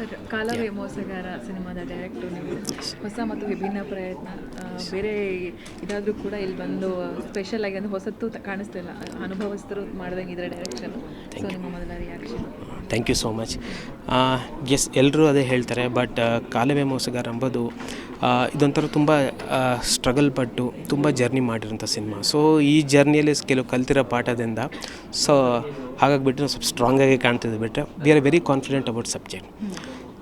Sir ಕಾಲವೇ ಮೋಸಗಾರ ಸಿನಿಮಾದ director ನೀವು. ಹೊಸ ಮತ್ತು ವಿಭಿನ್ನ ಪ್ರಯತ್ನ ಬೇರೆ ಇದಾದರೂ ಕೂಡ ಇಲ್ಲಿ ಬಂದು ಸ್ಪೆಷಲ್ ಆಗಿ ಅಂದರೆ ಹೊಸತ್ತು ಕಾಣಿಸ್ತಿಲ್ಲ ಅನುಭವಸ್ಥರು ಮಾಡ್ದಂಗೆ ಇದರ ಡೈರೆಕ್ಷನ್ ಸೊ ನಿಮ್ಮ ಮೊದಲ reaction thank you so much yes ಎಲ್ಲರೂ ಅದೇ ಹೇಳ್ತಾರೆ ಬಟ್ ಕಾಲವೇ ಮೋಸಗಾರ ಅಂಬೋದು ಇದೊಂಥರ ತುಂಬ ಸ್ಟ್ರಗಲ್ ಪಟ್ಟು ತುಂಬ ಜರ್ನಿ ಮಾಡಿರೋಂಥ ಸಿನಿಮಾ. ಸೊ ಈ ಜರ್ನಿಯಲ್ಲಿ ಕೆಲವು ಕಲ್ತಿರೋ ಪಾಠದಿಂದ ಸೊ ಹಾಗಾಗಿ ಬಿಟ್ಟರೆ ಸ್ವಲ್ಪ ಸ್ಟ್ರಾಂಗಾಗಿ ಕಾಣ್ತಿದ್ದೆ ಬಿಟ್ಟರೆ we are very confident about subject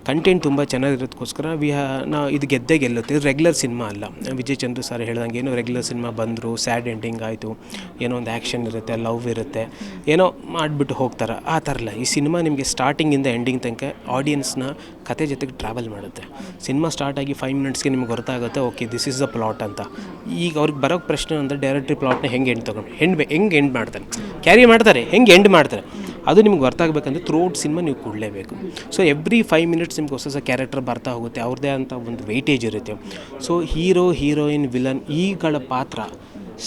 content ತುಂಬ ಚೆನ್ನಾಗಿರೋದಕ್ಕೋಸ್ಕರ ವಿ ನಾ ಇದು ಗೆದ್ದೆ ಗೆಲ್ಲುತ್ತೆ. ಇದು ರೆಗ್ಯುಲರ್ ಸಿನಿಮಾ ಅಲ್ಲ. ವಿಜಯ್ ಚಂದ್ರು ಸರ್ ಹೇಳ್ದಂಗೆ ಏನೋ ರೆಗ್ಯುಲರ್ ಸಿನಿಮಾ ಬಂದರು ಸ್ಯಾಡ್ ಎಂಡಿಂಗ್ ಆಯಿತು, ಏನೋ ಒಂದು ಆ್ಯಕ್ಷನ್ ಇರುತ್ತೆ ಲವ್ ಇರುತ್ತೆ, ಏನೋ ಮಾಡಿಬಿಟ್ಟು ಹೋಗ್ತಾರೆ. ಆ ಥರ ಅಲ್ಲ. ಈ ಸಿನಿಮಾ ನಿಮಗೆ ಸ್ಟಾರ್ಟಿಂಗಿಂದ ಎಂಡಿಂಗ್ ತನಕ ಆಡಿಯನ್ಸ್ನ ಕತೆ ಜೊತೆಗೆ ಟ್ರಾವೆಲ್ ಮಾಡುತ್ತೆ. ಸಿನಿಮಾ ಸ್ಟಾರ್ಟ್ ಆಗಿ ಫೈವ್ ಮಿನಿಟ್ಸ್ಗೆ ನಿಮ್ಗೆ ಗೊತ್ತಾಗುತ್ತೆ okay this is the plot ಅಂತ. ಈಗ ಅವ್ರಿಗೆ ಬರೋಕ್ಕೆ ಪ್ರಶ್ನೆ ಅಂದರೆ ಡೈರೆಕ್ಟ್ರಿ ಪ್ಲಾಟ್ನ ಹೆಂಗೆ ಎಂಡ್ ತೊಗೊಂಡು ಹೆಂಡ್ ಹೆಂಗೆ ಎಂಡ್ ಮಾಡ್ತಾರೆ? ಕ್ಯಾರಿ ಮಾಡ್ತಾರೆ, ಹೆಂಗೆ ಎಂಡ್ ಮಾಡ್ತಾರೆ? ಅದು ನಿಮ್ಗೆ ಅರ್ಥ ಆಗಬೇಕಂದ್ರೆ ಥ್ರೂ ಔಟ್ ಸಿನಿಮಾ ನೀವು ಕೊಡಲೇಬೇಕು. ಸೊ ಎವ್ರಿ ಫೈವ್ ಮಿನಿಟ್ಸ್ ನಿಮ್ಗೆ ಹೊಸ ಹೊಸ ಕ್ಯಾರೆಕ್ಟರ್ ಬರ್ತಾ ಹೋಗುತ್ತೆ, ಅವ್ರದ್ದೇ ಅಂತ ಒಂದು ವೆಯ್ಟೇಜ್ ಇರುತ್ತೆ. ಸೊ ಹೀರೋ ಹೀರೋಯಿನ್ ವಿಲನ್ ಈಗಳ ಪಾತ್ರ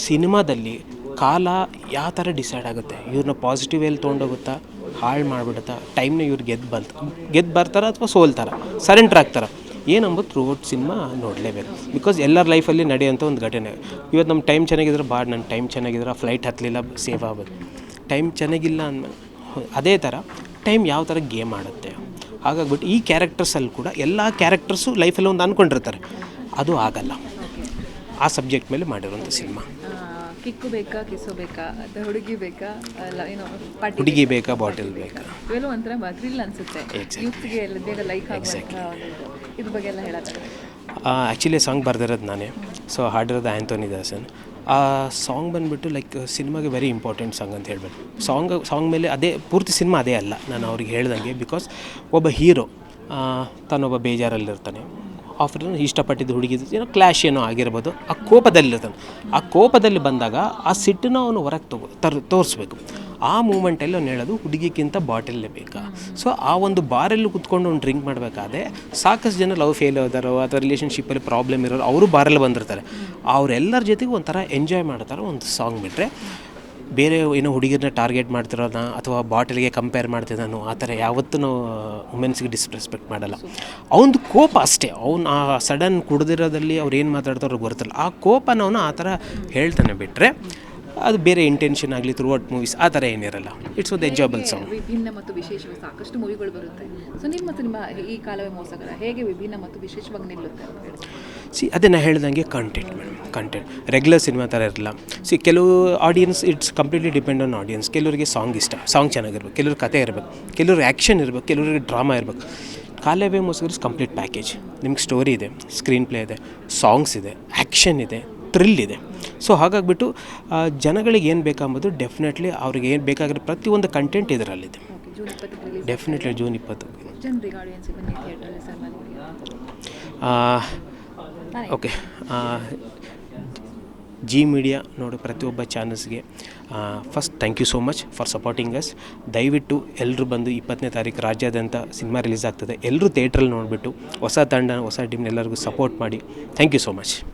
ಸಿನಿಮಾದಲ್ಲಿ ಕಾಲ ಯಾವ ಥರ ಡಿಸೈಡ್ ಆಗುತ್ತೆ? ಇವ್ರನ್ನ ಪಾಸಿಟಿವ್ ಎಲ್ಲಿ ತೊಗೊಂಡೋಗುತ್ತಾ? ಹಾಳು ಮಾಡಿಬಿಡುತ್ತಾ? ಟೈಮ್ನ ಇವ್ರು ಗೆದ್ದು ಬಂತು ಗೆದ್ದು ಬರ್ತಾರ ಅಥವಾ ಸೋಲ್ತಾರ? ಸರೆಂಡ್ರ್ ಆಗ್ತಾರೆ? ಏನಂಬುದು ಥ್ರೂ ಔಟ್ ಸಿನಿಮಾ ನೋಡಲೇಬೇಕು. ಬಿಕಾಸ್ ಎಲ್ಲರ ಲೈಫಲ್ಲಿ ನಡೆಯೋಂಥ ಒಂದು ಘಟನೆ. ಇವತ್ತು ನಮ್ಮ ಟೈಮ್ ಚೆನ್ನಾಗಿದ್ರೆ ಬಾಡ್ ನನ್ನ ಟೈಮ್ ಚೆನ್ನಾಗಿದ್ರೆ ಫ್ಲೈಟ್ ಹತ್ತಲಿಲ್ಲ ಸೇವ್ ಆಗೋದು ಟೈಮ್ ಚೆನ್ನಾಗಿಲ್ಲ ಅಂದಮೇಲೆ ಅದೇ ಥರ ಟೈಮ್ ಯಾವ ಥರ ಗೇಮ್ ಆಡುತ್ತೆ. ಹಾಗಾಗ್ಬಿಟ್ಟು ಈ ಕ್ಯಾರೆಕ್ಟರ್ಸಲ್ಲಿ ಕೂಡ ಎಲ್ಲ ಕ್ಯಾರೆಕ್ಟರ್ಸು ಲೈಫಲ್ಲಿ ಒಂದು ಅಂದ್ಕೊಂಡಿರ್ತಾರೆ ಅದು ಆಗಲ್ಲ. ಆ ಸಬ್ಜೆಕ್ಟ್ ಮೇಲೆ ಮಾಡಿರುವಂಥ ಸಿನಿಮಾ ಕಿಕ್ಕು ಬೇಕಾ ಕಿಸು ಬೇಕಾ ಅಥವಾ ಹುಡುಗಿ ಬೇಕಾ ಏನೋ ಹುಡುಗಿ ಬೇಕಾ? ಬಾಟಲ್ ಬೇಕಾ? ಇವೆಲ್ಲ ಒಂಥರ ಥ್ರಿಲ್ ಅನಿಸುತ್ತೆ. ಯೂತ್ಗೆ ಎಲ್ಲ ಬೇಗ ಲೈಕ್ ಒಂದು ಇದ್ರ ಬಗ್ಗೆ ಎಲ್ಲ ಹೇಳೋದು ಆ್ಯಕ್ಚುಲಿ ಸಾಂಗ್ ಬರ್ದಿರೋದು ನಾನೇ. ಸೊ ಹಾಡಿರೋದು ಆ್ಯಂಥೋನಿ ದಾಸನ್. ಆ ಸಾಂಗ್ ಬಂದುಬಿಟ್ಟು ಲೈಕ್ ಸಿನಿಮಾಗೆ ವೆರಿ ಇಂಪಾರ್ಟೆಂಟ್ ಸಾಂಗ್ ಅಂತ ಹೇಳ್ಬೇಕು. ಸಾಂಗ್ ಸಾಂಗ್ ಮೇಲೆ ಅದೇ, ಪೂರ್ತಿ ಸಿನಿಮಾ ಅದೇ ಅಲ್ಲ. ನಾನು ಅವ್ರಿಗೆ ಹೇಳ್ದಂಗೆ ಬಿಕಾಸ್ ಒಬ್ಬ ಹೀರೋ ತಾನೊಬ್ಬ ಬೇಜಾರಲ್ಲಿರ್ತಾನೆ. ಆಫ್ಟರ್ ಇಷ್ಟಪಟ್ಟಿದ್ದು ಹುಡುಗಿದ್ದು ಏನೋ ಕ್ಲ್ಯಾಶ್ ಏನೋ ಆಗಿರ್ಬೋದು, ಆ ಕೋಪದಲ್ಲಿರ್ತಾನೆ. ಆ ಕೋಪದಲ್ಲಿ ಬಂದಾಗ ಆ ಸಿಟ್ಟನ್ನ ಅವನು ಹೊರಗೆ ತಗೋ, ತರ್, ತೋರಿಸ್ಬೇಕು. ಆ ಮೂಮೆಂಟಲ್ಲಿ ಅವ್ನು ಹೇಳೋದು, ಹುಡುಗಿಗಿಂತ ಬಾಟಲ್ಲೇ ಬೇಕಾ? ಸೊ ಆ ಒಂದು ಬಾರಲ್ಲಿ ಕುತ್ಕೊಂಡು ಅವ್ನು ಡ್ರಿಂಕ್ ಮಾಡಬೇಕಾದ್ರೆ ಸಾಕಷ್ಟು ಜನ ಲವ್ ಫೇಲ್ ಆದಾರೋ ಅಥವಾ ರಿಲೇಷನ್ಶಿಪ್ಪಲ್ಲಿ ಪ್ರಾಬ್ಲಮ್ ಇರೋರು ಅವರು ಬಾರಲ್ಲಿ ಬಂದಿರ್ತಾರೆ. ಅವರೆಲ್ಲರ ಜೊತೆಗೆ ಒಂಥರ ಎಂಜಾಯ್ ಮಾಡ್ತಾರೆ ಒಂದು ಸಾಂಗ್ ಬಿಟ್ಟರೆ ಬೇರೆ ಏನೋ ಹುಡುಗಿರನ್ನ ಟಾರ್ಗೆಟ್ ಮಾಡ್ತಿರೋದನ್ನ ಅಥವಾ ಬಾಟಲ್ಗೆ ಕಂಪೇರ್ ಮಾಡ್ತಿದ್ದಾನು ಆ ಥರ ಯಾವತ್ತೂ ವುಮೆನ್ಸ್ಗೆ ಡಿಸ್ರೆಸ್ಪೆಕ್ಟ್ ಮಾಡಲ್ಲ. ಅವನದು ಕೋಪ ಅಷ್ಟೇ. ಅವ್ನು ಆ ಸಡನ್ ಕುಡ್ದಿರೋದಲ್ಲಿ ಅವ್ರು ಏನು ಮಾತಾಡ್ತಾರೋ ಗೊತ್ತಿಲ್ಲ. ಆ ಕೋಪನ ಅವನು ಆ ಥರ ಹೇಳ್ತಾನೆ ಬಿಟ್ಟರೆ ಅದು ಬೇರೆ ಇಂಟೆನ್ಷನ್ ಆಗಲಿ ಥ್ರೂ ಔಟ್ ಮೂವೀಸ್ ಆ ಥರ ಏನಿರಲ್ಲ. ಇಟ್ಸ್ ಒಂದು ಎಂಜಾಯಬಲ್ ಸಾಂಗ್ ವಿಭಿನ್ನ ಮತ್ತು ವಿಶೇಷ ಸಾಕಷ್ಟು ಮೂವಿಗಳು ಬರುತ್ತೆ? ಸೊ ನಿಮ್ಮ ಸಿನಿಮಾ ಈ ಕಾಲವೇ ಮೋಸಗರ ಹೇಗೆ ವಿಭಿನ್ನ ಮತ್ತು ವಿಶೇಷವಾಗಿ ನಿಲ್ಲುತ್ತೆ ಸಿ ಅದನ್ನು ಹೇಳ್ದಂಗೆ content madam content regular cinema ಥರ ಇರಲ್ಲ. ಸಿ ಕೆಲವು audience it's completely depend on audience ಕೆಲವರಿಗೆ ಸಾಂಗ್ ಇಷ್ಟ ಸಾಂಗ್ ಚೆನ್ನಾಗಿರ್ಬೇಕು ಕೆಲವ್ರಿಗೆ ಕತೆ ಇರಬೇಕು ಕೆಲವ್ರಿಗೆ ಆ್ಯಕ್ಷನ್ ಇರಬೇಕು ಕೆಲವರಿಗೆ ಡ್ರಾಮಾ ಇರಬೇಕು. ಕಾಲೇವೇ ಮೋಸಗರ್ಸ್ ಕಂಪ್ಲೀಟ್ ಪ್ಯಾಕೇಜ್ ನಿಮ್ಗೆ ಸ್ಟೋರಿ ಇದೆ ಸ್ಕ್ರೀನ್ ಪ್ಲೇ ಇದೆ ಸಾಂಗ್ಸ್ ಇದೆ ಆ್ಯಕ್ಷನ್ ಇದೆ. ಥ್ರಿಲ್ ಇದೆ. ಸೊ ಹಾಗಾಗಿಬಿಟ್ಟು ಜನಗಳಿಗೆ ಏನು ಬೇಕಂಬುದು ಡೆಫಿನೆಟ್ಲಿ ಅವ್ರಿಗೆ ಏನು ಬೇಕಾಗಿರೋ ಪ್ರತಿಯೊಂದು ಕಂಟೆಂಟ್ ಇದರಲ್ಲಿದೆ. ಡೆಫಿನೆಟ್ಲಿ ಜೂನ್ ಇಪ್ಪತ್ತು. ಓಕೆ ಜಿ ಮೀಡಿಯಾ ನೋಡು. ಪ್ರತಿಯೊಬ್ಬ ಚಾನಲ್ಸ್ಗೆ first thank you so much for supporting us ದಯವಿಟ್ಟು ಎಲ್ಲರೂ ಬಂದು ಇಪ್ಪತ್ತನೇ ತಾರೀಕು ರಾಜ್ಯಾದ್ಯಂತ ಸಿನಿಮಾ ರಿಲೀಸ್ ಆಗ್ತದೆ. ಎಲ್ಲರೂ ಥಿಯೇಟ್ರಲ್ಲಿ ನೋಡಿಬಿಟ್ಟು ಹೊಸ ತಂಡ ಹೊಸ ಟೀಮ್ನ ಎಲ್ಲರಿಗೂ ಸಪೋರ್ಟ್ ಮಾಡಿ. Thank you so much